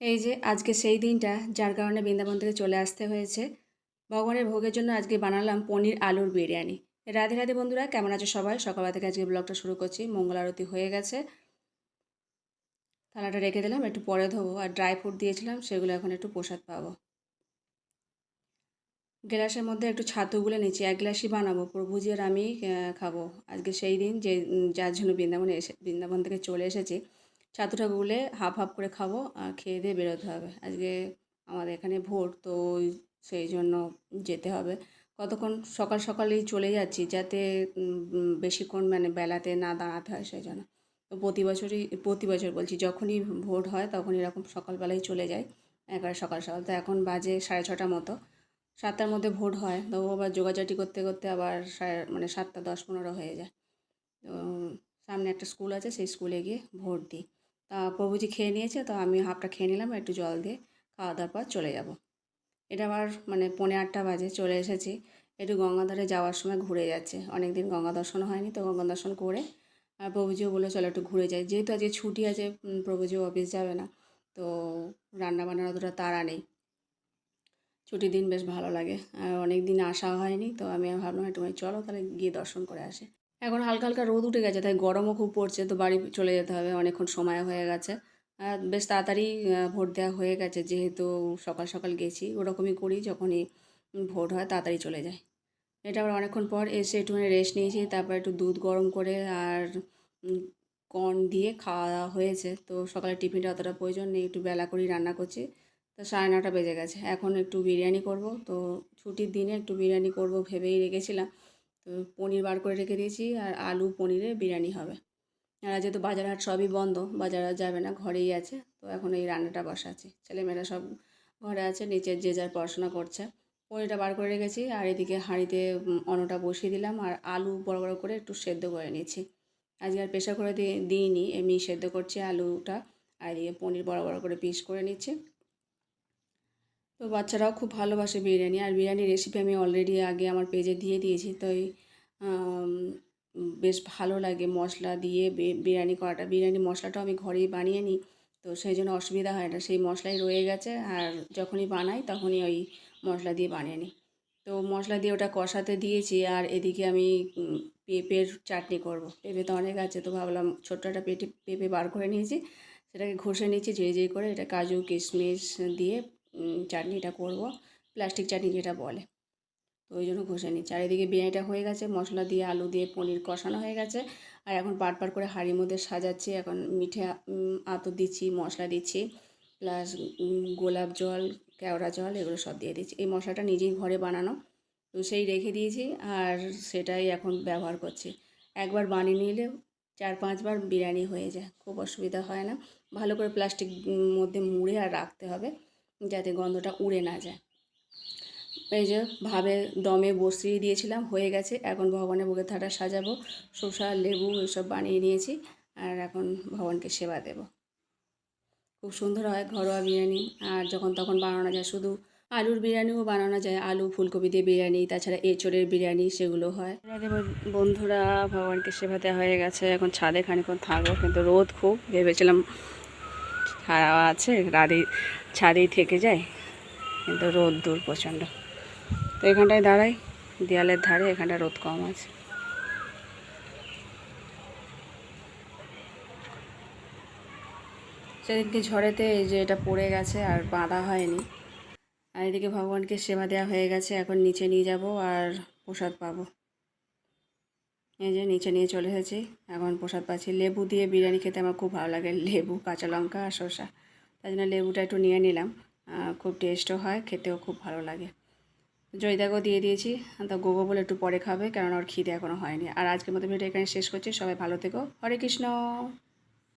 এই যে আজকে সেই দিনটা, যার কারণে বৃন্দাবন থেকে চলে আসতে হয়েছে। ভগবানের ভোগের জন্য আজকে বানালাম পনির আলুর বিরিয়ানি। রাধে রাধে বন্ধুরা, কেমন আছো সবাই? সকালবেলা থেকে আজকে ব্লগটা শুরু করছি। মঙ্গল আরতি হয়ে গেছে। থালাটা রেখে দিলাম, একটু পরে ধোবো। আর ড্রাই ফ্রুট দিয়েছিলাম, সেগুলো এখন একটু প্রসাদ পাবো। গ্লাসের মধ্যে একটু ছাতু গুলে নিচ্ছি, এক গ্লাসই বানাবো। প্রভুজি আর আমি খাব। আজকে সেই দিন যে, যার জন্য বৃন্দাবনে এসে, বৃন্দাবন থেকে চলে এসেছি। ছাতুটা গুলে হাফ হাফ করে খাব আর খেয়ে দিয়ে বেরোতে হবে। আজকে আমাদের এখানে ভোট তো সেই জন্য যেতে হবে। কতক্ষণ সকাল সকালেই চলে যাচ্ছি যাতে বেশিক্ষণ মানে বেলাতে না দাঁড়াতে হয় সেই জন্য। তো প্রতি বছরই, প্রতি বছর বলছি যখনই ভোট হয় তখন এরকম সকালবেলায় চলে যাই। একবারে সকাল সকাল। তো এখন বাজে সাড়ে ছটা মতো। সাতটার মধ্যে ভোট হয়। তো আবার যোগাযোগি করতে করতে আবার মানে সাতটা দশ পনেরো হয়ে যায়। তো সামনে একটা স্কুল আছে, সেই স্কুলে গিয়ে ভোট দিই। তা প্রভুজি খেয়ে নিয়েছে, তো আমি হাফটা খেয়ে নিলাম, একটু জল দিয়ে খাওয়া দাওয়ার পর চলে যাব। এটা আবার মানে পৌনে আটটা বাজে, চলে এসেছি। একটু গঙ্গাধারে যাওয়ার সময় ঘুরে যাচ্ছে। অনেক দিন গঙ্গা দর্শন হয়নি, তো গঙ্গা দর্শন করে, আর প্রভুজিও বলে চলো একটু ঘুরে যাই। যেহেতু আজকে ছুটি আছে প্রভুজিও অফিস যাবে না, তো রান্না বান্নার অতটা তাড়া নেই। ছুটির দিন বেশ ভালো লাগে। আর অনেক দিন আসা হয়নি, তো আমি ভাবলাম একটু, চলো তাহলে গিয়ে দর্শন করে আসি। এখন হালকা হালকা রোদ উঠে গেছে, তাই গরমও খুব পড়ছে, তো বাড়ি চলে যেতে হবে, অনেকক্ষণ সময় হয়ে গেছে। বেশ তাড়াতাড়ি ভোট দেওয়া হয়ে গেছে, যেহেতু সকাল সকাল গেছি, ওরকমই করি, যখনই ভোট হয় তাড়াতাড়ি চলে যায় এটা আবার অনেকক্ষণ পর এসে একটুখানি রেস্ট নিয়েছি, তারপর একটু দুধ গরম করে আর কর্ন দিয়ে খাওয়া দাওয়া হয়েছে, তো সকালে টিফিনটা অতটা প্রয়োজন নেই, একটু বেলা করেই রান্না করছি, তো সাড়ে নটা বেজে গেছে। এখন একটু বিরিয়ানি করব, তো ছুটির দিনে একটু বিরিয়ানি করব ভেবেই রেখেছিলাম তো পনির বার করে রেখে দিয়েছি আর আলু পনিরে বিরিয়ানি হবে। আর যেহেতু বাজার হাট সবই বন্ধ, বাজার যাবে না, ঘরেই আছে, তো এখন এই রান্নাটা বসাচ্ছি। ছেলেমেয়েরা সব ঘরে আছে, নিচে যে যার পড়াশোনা করছে। পনিরটা বার করে রেখেছি আর এদিকে হাঁড়িতে অন্নটা বসিয়ে দিলাম আর আলু বড় বড় করে একটু সেদ্ধ করে নিয়েছি। আজকে আর প্রেশার করে দিয়ে দিইনি, এমনি সেদ্ধ করছি আলুটা আর এদিকে পনির বড় বড় করে পিস করে নিচ্ছি। তো বাচ্চারাও খুব ভালোবাসে বিরিয়ানি, আর বিরিয়ানির রেসিপি আমি অলরেডি আগে আমার পেজে দিয়ে দিয়েছি। তো বেশ ভালো লাগে মশলা দিয়ে বিরিয়ানি করাটা। বিরিয়ানি মশলাটাও আমি ঘরেই বানিয়ে নিই, তো সেই জন্য অসুবিধা হয় না। সেই মশলাই রয়ে গেছে, আর যখনই বানাই তখনই ওই মশলা দিয়ে বানিয়ে নিই। তো মশলা দিয়ে ওটা কষাতে দিয়েছি, আর এদিকে আমি পেঁপের চাটনি করব। পেঁপে তো অনেক আছে, তো ভাবলাম ছোট্ট একটা পেটে, পেঁপে বার করে নিয়েছি। সেটাকে ঘষে নিয়েছি যেই যেই করে, এটা কাজু, কিশমিশ দিয়ে চাটনিটা করব প্লাস্টিক চাটনি যেটা বলে। তো ওই জন্য ঘষে নিই। চারিদিকে বিরিয়ানিটা হয়ে গেছে, মশলা দিয়ে, আলু দিয়ে, পনির কষানো হয়ে গেছে। আর এখন পাট পাট করে হাঁড়ির মধ্যে সাজাচ্ছি। এখন মিঠে আতর দিচ্ছি, মশলা দিচ্ছি প্লাস গোলাপ জল, কেওড়া জল, এগুলো সব দিয়ে দিচ্ছি। এই মশলাটা নিজেই ঘরে বানানো। তো সেই রেখে দিয়েছি আর সেটাই এখন ব্যবহার করছি। একবার বানিয়ে নিলে চার পাঁচবার বিরিয়ানি হয়ে যায়। খুব অসুবিধা হয় না। ভালো করে প্লাস্টিক মধ্যে মুড়ে আর রাখতে হবে। যাতে গন্ধটা উড়ে না যায়। এই যে ভাবে দমে বসিয়ে দিয়েছিলাম, হয়ে গেছে। এখন ভগবানের বুকে থাটা সাজাবো, শসা, লেবু এসব বানিয়ে নিয়েছি আর এখন ভগবানকে সেবা দেব। খুব সুন্দর হয় ঘরোয়া বিরিয়ানি। আর যখন তখন বানানো যায়, শুধু আলুর বিরিয়ানিও বানানো যায়। আলু, ফুলকপি দিয়ে বিরিয়ানি, তাছাড়া এঁচড়ের বিরিয়ানি, সেগুলো হয়। বন্ধুরা, ভগবানকে সেবা দেওয়া হয়ে গেছে। এখন ছাদে খানিক্ষণ থাকব, কিন্তু রোদ খুব। ভেবেছিলাম ছাড়া আছে রাতেই ছাদেই থেকে যায়। কিন্তু রোদ দূর প্রচণ্ড। তো এখানটায় দাঁড়াই, দেয়ালের ধারে, এখানটা রোদ কম আছে। সেদিনকে ঝড়েতে এই যে এটা পড়ে গেছে, আর বাঁধা হয়নি। আর এদিকে ভগবানকে সেবা দেওয়া হয়ে গেছে, এখন নিচে নিয়ে যাব আর প্রসাদ পাবো। এই যে নিচে নিয়ে চলে এসেছি। এখন প্রসাদ পাচ্ছি। লেবু দিয়ে বিরিয়ানি খেতে আমার খুব ভালো লাগে। লেবু, কাঁচা লঙ্কা আর শসা তাই জন্য লেবুটা একটু নিয়ে নিলাম। খুব টেস্টও হয়, খেতেও খুব ভালো লাগে। জয়দাকেও দিয়ে দিয়েছি। তো গোগো বলে একটু পরে খাবে কারণ ওর খিদে এখনও হয়নি। আর আজকের মতো ভিডিও এখানে শেষ করছি। সবাই ভালো থেকো। হরে কৃষ্ণ।